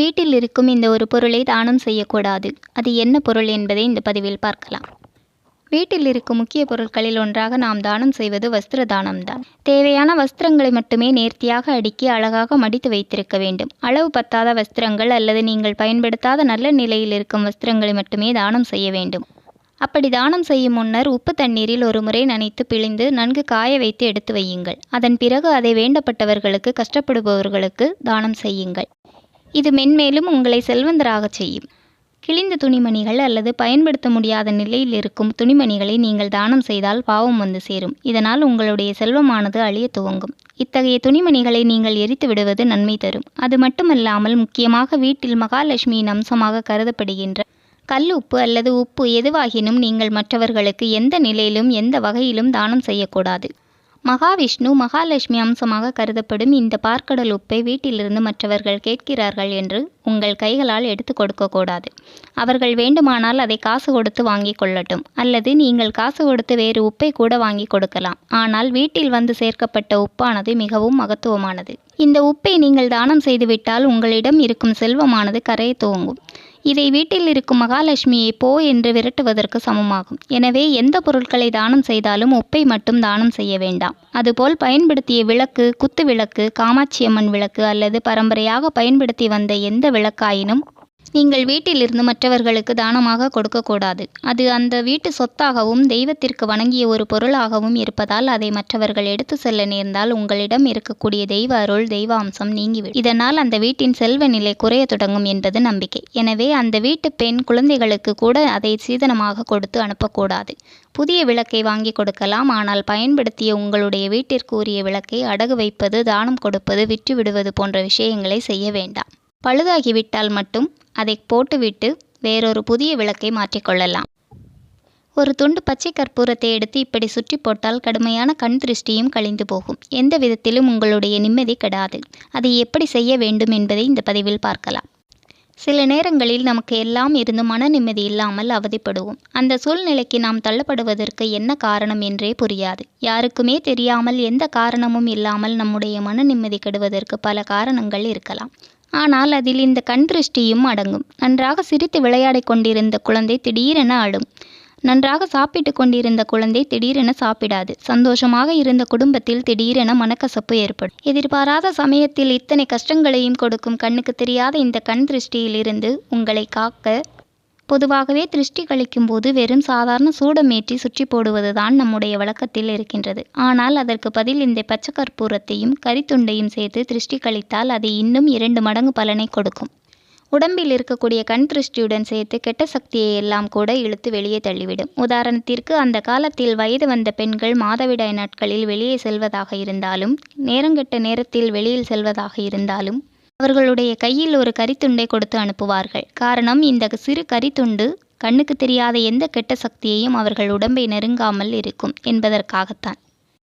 வீட்டில் இருக்கும் இந்த ஒரு பொருளை தானம் செய்யக்கூடாது. அது என்ன பொருள் என்பதை இந்த பதிவில் பார்க்கலாம். வீட்டில் இருக்கும் முக்கிய பொருட்களில் ஒன்றாக நாம் தானம் செய்வது வஸ்திர தானம்தான் தேவையான வஸ்திரங்களை மட்டுமே நேர்த்தியாக அடுக்கி அழகாக மடித்து வைத்திருக்க வேண்டும். அளவு பத்தாத வஸ்திரங்கள் அல்லது நீங்கள் பயன்படுத்தாத நல்ல நிலையில் இருக்கும் வஸ்திரங்களை மட்டுமே தானம் செய்ய வேண்டும். அப்படி தானம் செய்யும் முன்னர் உப்பு தண்ணீரில் ஒரு முறை நனைத்து பிழிந்து நன்கு காய வைத்து எடுத்து வையுங்கள். அதன் பிறகு அதை வேண்டப்பட்டவர்களுக்கு கஷ்டப்படுபவர்களுக்கு தானம் செய்யுங்கள். இது மென்மேலும் உங்களை செல்வந்தராகச் செய்யும். கிழிந்த துணிமணிகள் அல்லது பயன்படுத்த முடியாத நிலையில் இருக்கும் துணிமணிகளை நீங்கள் தானம் செய்தால் பாவம் வந்து சேரும். இதனால் உங்களுடைய செல்வமானது அழிய துவங்கும். இத்தகைய துணிமணிகளை நீங்கள் எரித்து விடுவது நன்மை தரும். அது மட்டுமல்லாமல் முக்கியமாக வீட்டில் மகாலட்சுமியின் அம்சமாக கருதப்படுகின்ற கல் உப்பு அல்லது உப்பு எதுவாகினும் நீங்கள் மற்றவர்களுக்கு எந்த நிலையிலும் எந்த வகையிலும் தானம் செய்யக்கூடாது. மகாவிஷ்ணு மகாலட்சுமி அம்சமாக கருதப்படும் இந்த பார்க்கடல் உப்பை வீட்டிலிருந்து மற்றவர்கள் கேட்கிறார்கள் என்று உங்கள் கைகளால் எடுத்து கொடுக்கக்கூடாது. அவர்கள் வேண்டுமானால் அதை காசு கொடுத்து வாங்கி கொள்ளட்டும். அல்லது நீங்கள் காசு கொடுத்து வேறு உப்பை கூட வாங்கி கொடுக்கலாம். ஆனால் வீட்டில் வந்து சேர்க்கப்பட்ட உப்பானது மிகவும் மகத்துவமானது. இந்த உப்பை நீங்கள் தானம் செய்துவிட்டால் உங்களிடம் இருக்கும் செல்வமானது கரையை துவங்கும். இதை வீட்டில் இருக்கும் மகாலட்சுமியை போ என்று விரட்டுவதற்கு சமமாகும். எனவே எந்த பொருட்களை தானம் செய்தாலும் உப்பை மட்டும் தானம் செய்ய வேண்டாம். அதுபோல் பயன்படுத்திய விளக்கு குத்து விளக்கு காமாட்சியம்மன் விளக்கு அல்லது பரம்பரையாக பயன்படுத்தி வந்த எந்த விளக்காயினும் நீங்கள் வீட்டிலிருந்து மற்றவர்களுக்கு தானமாக கொடுக்கக்கூடாது. அது அந்த வீட்டு சொத்தாகவும் தெய்வத்திற்கு வணங்கிய ஒரு பொருளாகவும் இருப்பதால் அதை மற்றவர்கள் எடுத்து செல்ல நேர்ந்தால் உங்களிடம் இருக்கக்கூடிய தெய்வ அருள் தெய்வ அம்சம் நீங்கிவிடும். இதனால் அந்த வீட்டின் செல்வ நிலை குறைய தொடங்கும் என்பது நம்பிக்கை. எனவே அந்த வீட்டு பெண் குழந்தைகளுக்கு கூட அதை சீதனமாக கொடுத்து அனுப்பக்கூடாது. புதிய விளக்கை வாங்கி கொடுக்கலாம். ஆனால் பயன்படுத்திய உங்களுடைய வீட்டிற்கு உரிய விளக்கை அடகு வைப்பது தானம் கொடுப்பது விற்று விடுவது போன்ற விஷயங்களை செய்ய வேண்டாம். பழுதாகிவிட்டால் மட்டும் அதை போட்டுவிட்டு வேறொரு புதிய விளக்கை மாற்றிக்கொள்ளலாம் ஒரு துண்டு பச்சை கற்பூரத்தை எடுத்து இப்படி சுற்றி போட்டால் கடுமையான கண் திருஷ்டியும் கழிந்து போகும். எந்த விதத்திலும் உங்களுடைய நிம்மதி கெடாது. அதை எப்படி செய்ய வேண்டும் என்பதை இந்த பதிவில் பார்க்கலாம். சில நேரங்களில் நமக்கு எல்லாம் இருந்து மன நிம்மதி இல்லாமல் அவதிப்படுவோம். அந்த சூழ்நிலைக்கு நாம் தள்ளப்படுவதற்கு என்ன காரணம் என்றே புரியாது. யாருக்குமே தெரியாமல் எந்த காரணமும் இல்லாமல் நம்முடைய மன நிம்மதி கெடுவதற்கு பல காரணங்கள் இருக்கலாம். ஆனால் அதில் இந்த கண் திருஷ்டியும் அடங்கும். நன்றாக சிரித்து விளையாடிக் கொண்டிருந்த குழந்தை திடீரென அழும் நன்றாக சாப்பிட்டு கொண்டிருந்த குழந்தை திடீரென சாப்பிடாது. சந்தோஷமாக இருந்த குடும்பத்தில் திடீரென மனக்கசப்பு ஏற்படும். எதிர்பாராத சமயத்தில் இத்தனை கஷ்டங்களையும் கொடுக்கும் கண்ணுக்கு தெரியாத இந்த கண் திருஷ்டியிலிருந்து உங்களை காக்க பொதுவாகவே திருஷ்டி கழிக்கும் போது வெறும் சாதாரண சூடமேற்றி சுற்றி போடுவதுதான் நம்முடைய வழக்கத்தில் இருக்கின்றது. ஆனால் அதற்கு பதில் இந்த பச்சை கற்பூரத்தையும் கரித்துண்டையும் சேர்த்து திருஷ்டி கழித்தால் அது இன்னும் இரண்டு மடங்கு பலனை கொடுக்கும். உடம்பில் இருக்கக்கூடிய கண் திருஷ்டியுடன் சேர்த்து கெட்ட சக்தியை எல்லாம் கூட இழுத்து வெளியே தள்ளிவிடும். உதாரணத்திற்கு அந்த காலத்தில் வயது வந்த பெண்கள் மாதவிடாய் நாட்களில் வெளியே செல்வதாக இருந்தாலும் நேரங்கெட்ட நேரத்தில் வெளியில் செல்வதாக இருந்தாலும் அவர்களுடைய கையில் ஒரு கரித்துண்டை கொடுத்து அனுப்புவார்கள். காரணம் இந்த சிறு கரித்துண்டு கண்ணுக்கு தெரியாத எந்த கெட்ட சக்தியையும் அவர்கள் உடம்பை நெருங்காமல் இருக்கும் என்பதற்காகத்தான்.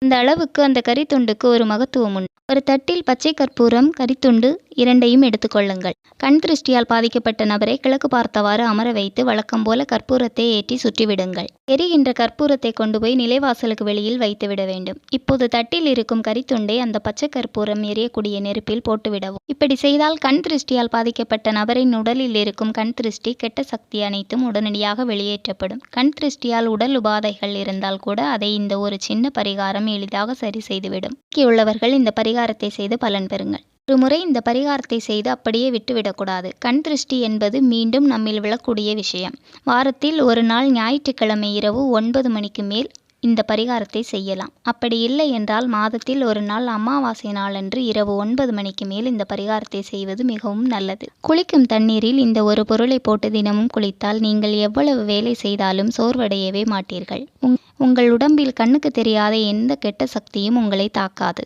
அந்த அளவுக்கு அந்த கரித்துண்டுக்கு ஒரு மகத்துவம் உண்டு. ஒரு தட்டில் பச்சை கற்பூரம் கரித்துண்டு இரண்டையும் எடுத்துக்கொள்ளுங்கள் கண் திருஷ்டியால் பாதிக்கப்பட்ட நபரை கிழக்கு பார்த்தவாறு அமர வைத்து வழக்கம் போல கற்பூரத்தை ஏற்றி சுற்றிவிடுங்கள். எரிகின்ற கற்பூரத்தை கொண்டு போய் நிலைவாசலுக்கு வெளியில் வைத்துவிட வேண்டும். இப்போது தட்டில் இருக்கும் கரித்துண்டை அந்த பச்சை கற்பூரம் எரியக்கூடிய நெருப்பில் போட்டுவிடவும் இப்படி செய்தால் கண் திருஷ்டியால் பாதிக்கப்பட்ட நபரின் உடலில் இருக்கும் கண் திருஷ்டி கெட்ட சக்தி அனைத்தும் உடனடியாக வெளியேற்றப்படும். கண் திருஷ்டியால் உடல் உபாதைகள் இருந்தால் கூட அதை இந்த ஒரு சின்ன பரிகாரம் எளிதாக சரி செய்துவிடும். உள்ளவர்கள் இந்த பரிகாரத்தை செய்து பலன் பெறுங்கள். ஒரு முறை இந்த பரிகாரத்தை செய்து அப்படியே விட்டுவிடக்கூடாது. கண் திருஷ்டி என்பது மீண்டும் நம்மில் விழக்கூடிய விஷயம். வாரத்தில் ஒரு நாள் ஞாயிற்றுக்கிழமை இரவு ஒன்பது மணிக்கு மேல் இந்த பரிகாரத்தை செய்யலாம். அப்படி இல்லை என்றால் மாதத்தில் ஒரு நாள் அமாவாசை நாளன்று இரவு ஒன்பது மணிக்கு மேல் இந்த பரிகாரத்தை செய்வது மிகவும் நல்லது. குளிக்கும் தண்ணீரில் இந்த ஒரு பொருளை போட்டு தினமும் குளித்தால் நீங்கள் எவ்வளவு வேலை செய்தாலும் சோர்வடையவே மாட்டீர்கள். உங்கள் உடம்பில் கண்ணுக்கு தெரியாத எந்த கெட்ட சக்தியும் உங்களை தாக்காது.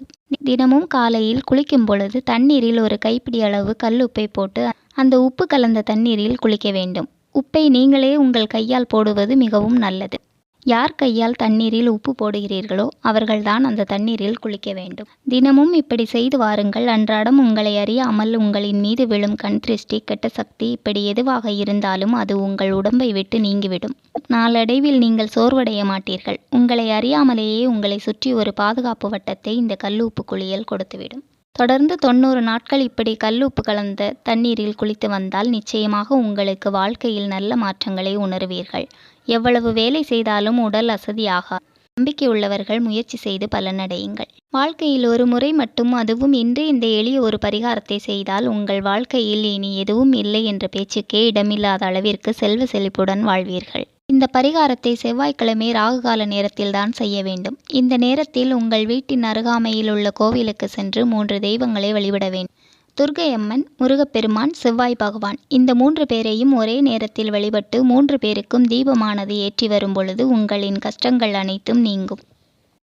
தினமும் காலையில் குளிக்கும் பொழுது தண்ணீரில் ஒரு கைப்பிடி அளவு கல் உப்பை போட்டு அந்த உப்பு கலந்த தண்ணீரில் குளிக்க வேண்டும். உப்பை நீங்களே உங்கள் கையால் போடுவது மிகவும் நல்லது. யார் கையால் தண்ணீரில் உப்பு போடுகிறீர்களோ அவர்கள்தான் அந்த தண்ணீரில் குளிக்க வேண்டும். தினமும் இப்படி செய்து வாருங்கள். அன்றாடம் உங்களை அறியாமல் உங்களின் மீது விழும் கண் திருஷ்டி கெட்ட சக்தி இப்படி எதுவாக இருந்தாலும் அது உங்கள் உடம்பை விட்டு நீங்கிவிடும். நாளடைவில் நீங்கள் சோர்வடைய மாட்டீர்கள். உங்களை அறியாமலேயே உங்களை சுற்றி ஒரு பாதுகாப்பு வட்டத்தை இந்த கல்லுப்பு குளியல் கொடுத்துவிடும். தொடர்ந்து தொண்ணூறு நாட்கள் இப்படி கல்லுப்பு கலந்த தண்ணீரில் குளித்து வந்தால் நிச்சயமாக உங்களுக்கு வாழ்க்கையில் நல்ல மாற்றங்களை உணருவீர்கள். எவ்வளவு வேலை செய்தாலும் உடல் அசதியாக. நம்பிக்கை உள்ளவர்கள் முயற்சி செய்து பலனடையுங்கள். வாழ்க்கையில் ஒரு முறை மட்டும் அதுவும் இன்று இந்த எளிய ஒரு பரிகாரத்தை செய்தால் உங்கள் வாழ்க்கையில் இனி எதுவும் இல்லை என்ற பேச்சுக்கே இடமில்லாத அளவிற்கு செல்வ செழிப்புடன் வாழ்வீர்கள். இந்த பரிகாரத்தை செவ்வாய்க்கிழமை ராகுகால நேரத்தில்தான் செய்ய வேண்டும். இந்த நேரத்தில் உங்கள் வீட்டின் அருகாமையில் உள்ள கோவிலுக்கு சென்று மூன்று தெய்வங்களை வழிபட வேண்டும். துர்க்கையம்மன் முருகப்பெருமான் செவ்வாய் பகவான். இந்த மூன்று பேரையும் ஒரே நேரத்தில் வழிபட்டு மூன்று பேருக்கும் தீபமானது ஏற்றி வரும் பொழுது உங்களின் கஷ்டங்கள் அனைத்தும் நீங்கும்.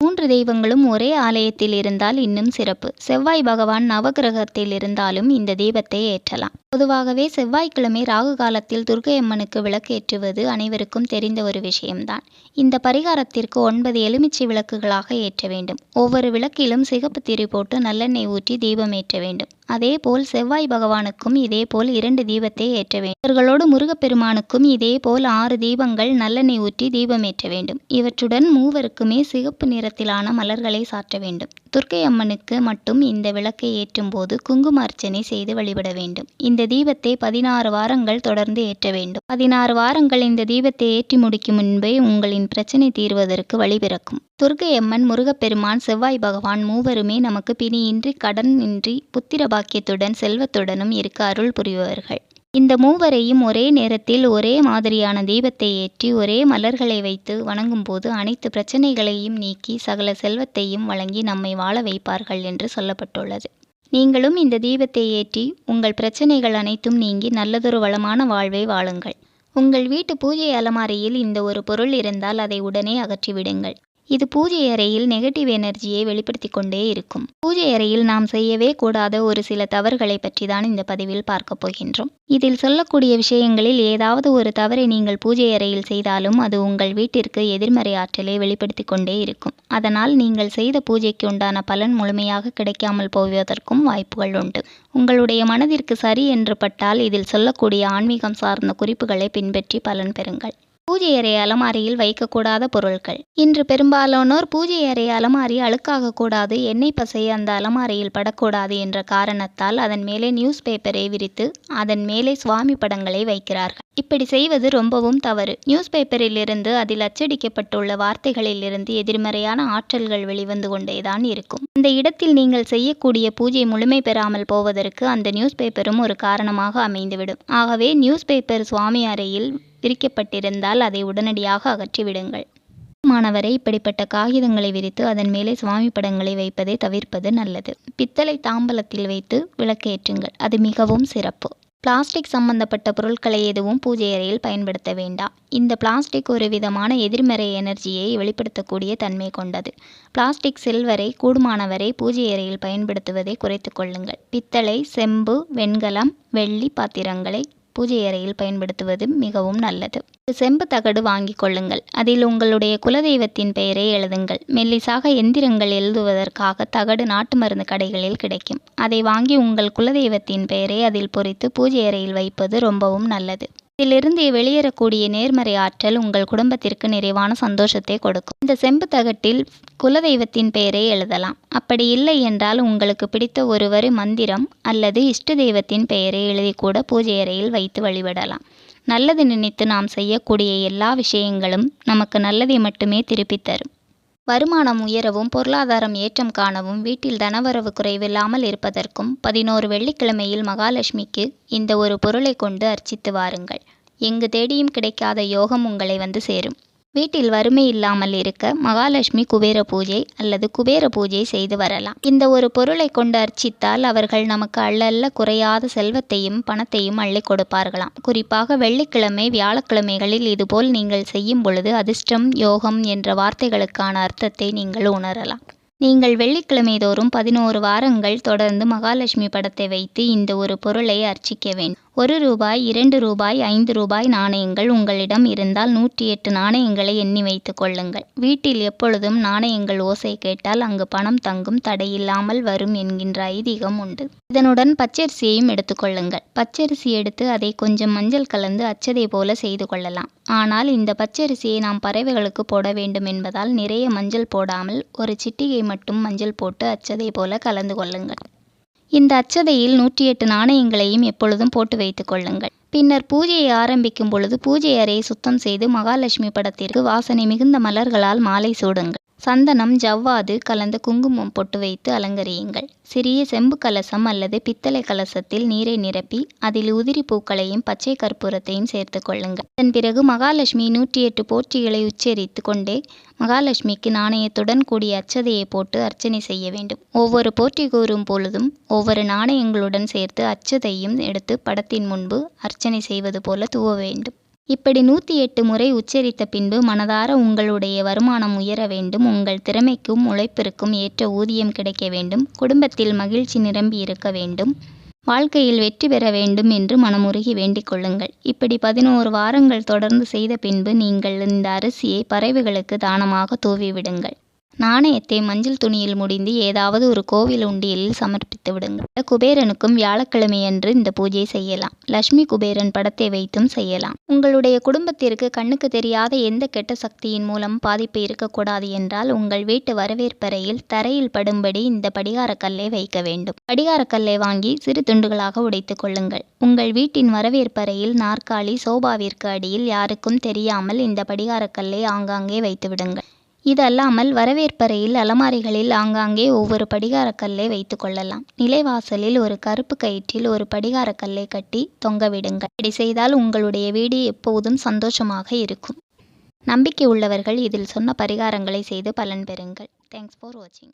மூன்று தெய்வங்களும் ஒரே ஆலயத்தில் இருந்தால் இன்னும் சிறப்பு. செவ்வாய் பகவான் நவகிரகத்தில் இருந்தாலும் இந்த தீபத்தை ஏற்றலாம். பொதுவாகவே செவ்வாய்க்கிழமை ராகு காலத்தில் துர்க்கை அம்மனுக்கு விளக்கேற்றுவது அனைவருக்கும் தெரிந்த ஒரு விஷயம்தான். இந்த பரிகாரத்திற்கு ஒன்பது எலுமிச்சை விளக்குகளாக ஏற்ற வேண்டும். ஒவ்வொரு விளக்கிலும் சிகப்பு திரி போட்டு நல்லெண்ணெய் ஊற்றி தீபம் ஏற்ற வேண்டும். அதேபோல் செவ்வாய் பகவானுக்கும் இதேபோல் இரண்டு தீபத்தை ஏற்ற வேண்டும். இவர்களோடு முருகப்பெருமானுக்கும் இதேபோல் ஆறு தீபங்கள் நல்லெண்ணெய் ஊற்றி தீபம் ஏற்ற வேண்டும். இவற்றுடன் மூவருக்குமே சிகப்பு நிறத்திலான மலர்களை சாற்ற வேண்டும். துர்க்கை அம்மனுக்கு மட்டும் இந்த விளக்கை ஏற்றும் போது குங்கும அர்ச்சனை செய்து வழிபட வேண்டும். இந்த தீபத்தை பதினாறு வாரங்கள் தொடர்ந்து ஏற்ற வேண்டும். பதினாறு வாரங்கள் இந்த தீபத்தை ஏற்றி முடிக்கும் முன்பே உங்களின் பிரச்சனை தீர்வதற்கு வழிபிறக்கும் துர்க்கை அம்மன் முருகப்பெருமான் செவ்வாய் பகவான் மூவருமே நமக்கு பிணியின்றி கடன் இன்றி புத்திர பாக்கியத்துடன் செல்வத்துடனும் இருக்க அருள் புரிபவர்கள். இந்த மூவரையும் ஒரே நேரத்தில் ஒரே மாதிரியான தீபத்தை ஏற்றி ஒரே மலர்களை வைத்து வணங்கும்போது அனைத்து பிரச்சனைகளையும் நீக்கி சகல செல்வத்தையும் வழங்கி நம்மை வாழ வைப்பார்கள் என்று சொல்லப்பட்டுள்ளது. நீங்களும் இந்த தீபத்தை ஏற்றி உங்கள் பிரச்சனைகள் அனைத்தும் நீங்கி நல்லதொரு வளமான வாழ்வை வாழுங்கள். உங்கள் வீட்டு பூஜை அலமாரியில் இந்த ஒரு பொருள் இருந்தால் அதை உடனே அகற்றிவிடுங்கள். இது பூஜை அறையில் நெகட்டிவ் எனர்ஜியை வெளிப்படுத்தி கொண்டே இருக்கும். பூஜை அறையில் நாம் செய்யவே கூடாத ஒரு சில தவறுகளை பற்றி தான் இந்த பதிவில் பார்க்க போகின்றோம். இதில் சொல்லக்கூடிய விஷயங்களில் ஏதாவது ஒரு தவறை நீங்கள் பூஜை அறையில் செய்தாலும் அது உங்கள் வீட்டிற்கு எதிர்மறை ஆற்றலை வெளிப்படுத்தி கொண்டே இருக்கும். அதனால் நீங்கள் செய்த பூஜைக்கு உண்டான பலன் முழுமையாக கிடைக்காமல் போவதற்கும் வாய்ப்புகள் உண்டு. உங்களுடைய மனதிற்கு சரி என்று பட்டால் இதில் சொல்லக்கூடிய ஆன்மீகம் சார்ந்த குறிப்புகளை பின்பற்றி பலன் பெறுங்கள். பூஜை அறை அலமாரியில் வைக்கக்கூடாத பொருட்கள் இன்று பெரும்பாலானோர் பூஜை அறை அலமாரி அழுக்காக கூடாது எண்ணெய் பசை அந்த அலமாரியில் படக்கூடாது என்ற காரணத்தால் அதன் மேலே நியூஸ் பேப்பரை விரித்து அதன் மேலே சுவாமி படங்களை வைக்கிறார்கள். இப்படி செய்வது ரொம்பவும் தவறு. நியூஸ் பேப்பரிலிருந்து அதில் அச்சடிக்கப்பட்டுள்ள வார்த்தைகளிலிருந்து எதிர்மறையான ஆற்றல்கள் வெளிவந்து கொண்டேதான் இருக்கும். இந்த இடத்தில் நீங்கள் செய்யக்கூடிய பூஜை முழுமை பெறாமல் போவதற்கு அந்த நியூஸ் பேப்பரும் ஒரு காரணமாக அமைந்துவிடும். ஆகவே நியூஸ் பேப்பர் சுவாமி அறையில் விரிக்கப்பட்டிருந்தால் அதை உடனடியாக அகற்றிவிடுங்கள். மாணவரை இப்படிப்பட்ட காகிதங்களை விரித்து அதன் மேலே சுவாமி படங்களை வைப்பதை தவிர்ப்பது நல்லது. பித்தளை தாம்பலத்தில் வைத்து விளக்கேற்றுங்கள். அது மிகவும் சிறப்பு. பிளாஸ்டிக் சம்பந்தப்பட்ட பொருட்களை எதுவும் பூஜை அறையில் பயன்படுத்த வேண்டாம். இந்த பிளாஸ்டிக் ஒரு விதமான எதிர்மறை எனர்ஜியை வெளிப்படுத்தக்கூடிய தன்மை கொண்டது. பிளாஸ்டிக் சில்வரை கூடுமானவரை பூஜை அறையில் பயன்படுத்துவதை குறைத்து கொள்ளுங்கள். பித்தளை செம்பு வெண்கலம் வெள்ளி பாத்திரங்களை பூஜை அறையில் பயன்படுத்துவது மிகவும் நல்லது. செம்பு தகடு வாங்கி கொள்ளுங்கள். அதில் உங்களுடைய குலதெய்வத்தின் பெயரை எழுதுங்கள். மெல்லிசாக எந்திரங்கள் எழுதுவதற்காக தகடு நாட்டு மருந்து கடைகளில் கிடைக்கும். அதை வாங்கி உங்கள் குலதெய்வத்தின் பெயரை அதில் பொறித்து பூஜை அறையில் வைப்பது ரொம்பவும் நல்லது. இதிலிருந்து வெளியேறக்கூடிய நேர்மறை ஆற்றல் உங்கள் குடும்பத்திற்கு நிறைவான சந்தோஷத்தை கொடுக்கும். இந்த செம்பு தகட்டில் குலதெய்வத்தின் பெயரை எழுதலாம். அப்படி இல்லை என்றால் உங்களுக்கு பிடித்த ஒருவர் மந்திரம் அல்லது இஷ்ட தெய்வத்தின் பெயரை எழுதி கூட பூஜை அறையில் வைத்து வழிபடலாம். நல்லது நினைத்து நாம் செய்யக்கூடிய எல்லா விஷயங்களும் நமக்கு நல்லதை மட்டுமே திருப்பித் தரும். வருமானம் உயரவும் பொருளாதாரம் ஏற்றம் காணவும் வீட்டில் தனவரவு குறைவில்லாமல் இருப்பதற்கும் பதினோரு வெள்ளிக்கிழமையில் மகாலட்சுமிக்கு இந்த ஒரு பொருளை கொண்டு அர்ச்சித்து வாருங்கள். எங்கு தேடியும் கிடைக்காத யோகம் உங்களை வந்து சேரும். வீட்டில் வறுமை இல்லாமல் இருக்க மகாலட்சுமி குபேர பூஜை அல்லது குபேர பூஜை செய்து வரலாம். இந்த ஒரு பொருளை கொண்டு அர்ச்சித்தால் அவர்கள் நமக்கு அள்ளல்ல குறையாத செல்வத்தையும் பணத்தையும் அள்ளி கொடுப்பார்களாம். குறிப்பாக வெள்ளிக்கிழமை வியாழக்கிழமைகளில் இதுபோல் நீங்கள் செய்யும் பொழுது அதிர்ஷ்டம் யோகம் என்ற வார்த்தைகளுக்கான அர்த்தத்தை நீங்கள் உணரலாம். நீங்கள் வெள்ளிக்கிழமை தோறும் பதினோரு வாரங்கள் தொடர்ந்து மகாலட்சுமி படத்தை வைத்து இந்த ஒரு பொருளை அர்ச்சிக்க வேண்டும். ஒரு ரூபாய் இரண்டு ரூபாய் ஐந்து ரூபாய் நாணயங்கள் உங்களிடம் இருந்தால் நூற்றி எட்டு நாணயங்களை எண்ணி வைத்து கொள்ளுங்கள். வீட்டில் எப்பொழுதும் நாணயங்கள் ஓசை கேட்டால் அங்கு பணம் தங்கும் தடையில்லாமல் வரும் என்கின்ற ஐதீகம் உண்டு. இதனுடன் பச்சரிசியையும் எடுத்துக்கொள்ளுங்கள் பச்சரிசி எடுத்து அதை கொஞ்சம் மஞ்சள் கலந்து அச்சதை போல செய்து கொள்ளலாம். ஆனால் இந்த பச்சரிசியை நாம் பறவைகளுக்கு போட வேண்டும் என்பதால் நிறைய மஞ்சள் போடாமல் ஒரு சிட்டிகை மட்டும் மஞ்சள் போட்டு அச்சதை போல கலந்து கொள்ளுங்கள். இந்த அச்சதையில் நூற்றி எட்டு நாணயங்களையும் எப்பொழுதும் போட்டு வைத்துக் கொள்ளுங்கள். பின்னர் பூஜையை ஆரம்பிக்கும் பொழுது பூஜை அறையை சுத்தம் செய்து மகாலட்சுமி படத்திற்கு வாசனை மிகுந்த மலர்களால் மாலை சூடுங்கள். சந்தனம் ஜவ்வாது கலந்த குங்குமம் பொட்டு வைத்து அலங்கரியுங்கள். சிறிய செம்பு கலசம் அல்லது பித்தளை கலசத்தில் நீரை நிரப்பி அதில் உதிரி பூக்களையும் பச்சை கற்பூரத்தையும் சேர்த்து கொள்ளுங்கள். அதன் பிறகு மகாலட்சுமி நூற்றி எட்டு போற்றிகளை உச்சரித்து கொண்டே மகாலட்சுமிக்கு நாணயத்துடன் கூடிய அச்சதையை போட்டு அர்ச்சனை செய்ய வேண்டும். ஒவ்வொரு போற்றி கூறும் பொழுதும் ஒவ்வொரு நாணயங்களுடன் சேர்த்து அச்சதையும் எடுத்து படத்தின் முன்பு அர்ச்சனை செய்வது போல தூவ வேண்டும். இப்படி நூற்றி எட்டு முறை உச்சரித்த பின்பு மனதார உங்களுடைய வருமானம் உயர வேண்டும் உங்கள் திறமைக்கும் உழைப்பிற்கும் ஏற்ற ஊதியம் கிடைக்க வேண்டும் குடும்பத்தில் மகிழ்ச்சி நிரம்பி இருக்க வேண்டும் வாழ்க்கையில் வெற்றி பெற வேண்டும் என்று மனமுருகி வேண்டிக் கொள்ளுங்கள். இப்படி பதினோரு வாரங்கள் தொடர்ந்து செய்த பின்பு நீங்கள் இந்த அரிசியை பறவைகளுக்கு தானமாக தூவிவிடுங்கள் நாணயத்தை மஞ்சள் துணியில் முடிந்து ஏதாவது ஒரு கோவில் உண்டியலில் சமர்ப்பித்து விடுங்கள். குபேரனுக்கும் வியாழக்கிழமையன்று இந்த பூஜை செய்யலாம். லட்சுமி குபேரன் படத்தை வைத்தும் செய்யலாம். உங்களுடைய குடும்பத்திற்கு கண்ணுக்கு தெரியாத எந்த கெட்ட சக்தியின் மூலம் பாதிப்பு இருக்கக்கூடாது என்றால் உங்கள் வீட்டு வரவேற்பறையில் தரையில் படும்படி இந்த படிகாரக்கல்லை வைக்க வேண்டும். படிகாரக்கல்லை வாங்கி சிறு துண்டுகளாக உடைத்துக் கொள்ளுங்கள். உங்கள் வீட்டின் வரவேற்பறையில் நாற்காலி சோபாவிற்கு அடியில் யாருக்கும் தெரியாமல் இந்த படிகாரக்கல்லை ஆங்காங்கே வைத்து விடுங்கள். இதல்லாமல் வரவேற்பறையில் அலமாரிகளில் ஆங்காங்கே ஒவ்வொரு படிகாரக்கல்லை வைத்து கொள்ளலாம். நிலைவாசலில் ஒரு கருப்பு கயிற்றில் ஒரு படிகாரக்கல்லை கட்டி தொங்கவிடுங்கள் இப்படி செய்தால் உங்களுடைய வீடு எப்போதும் சந்தோஷமாக இருக்கும். நம்பிக்கை உள்ளவர்கள் இதில் சொன்ன பரிகாரங்களை செய்து பலன் பெறுங்கள். தேங்க்ஸ் ஃபார் வாட்சிங்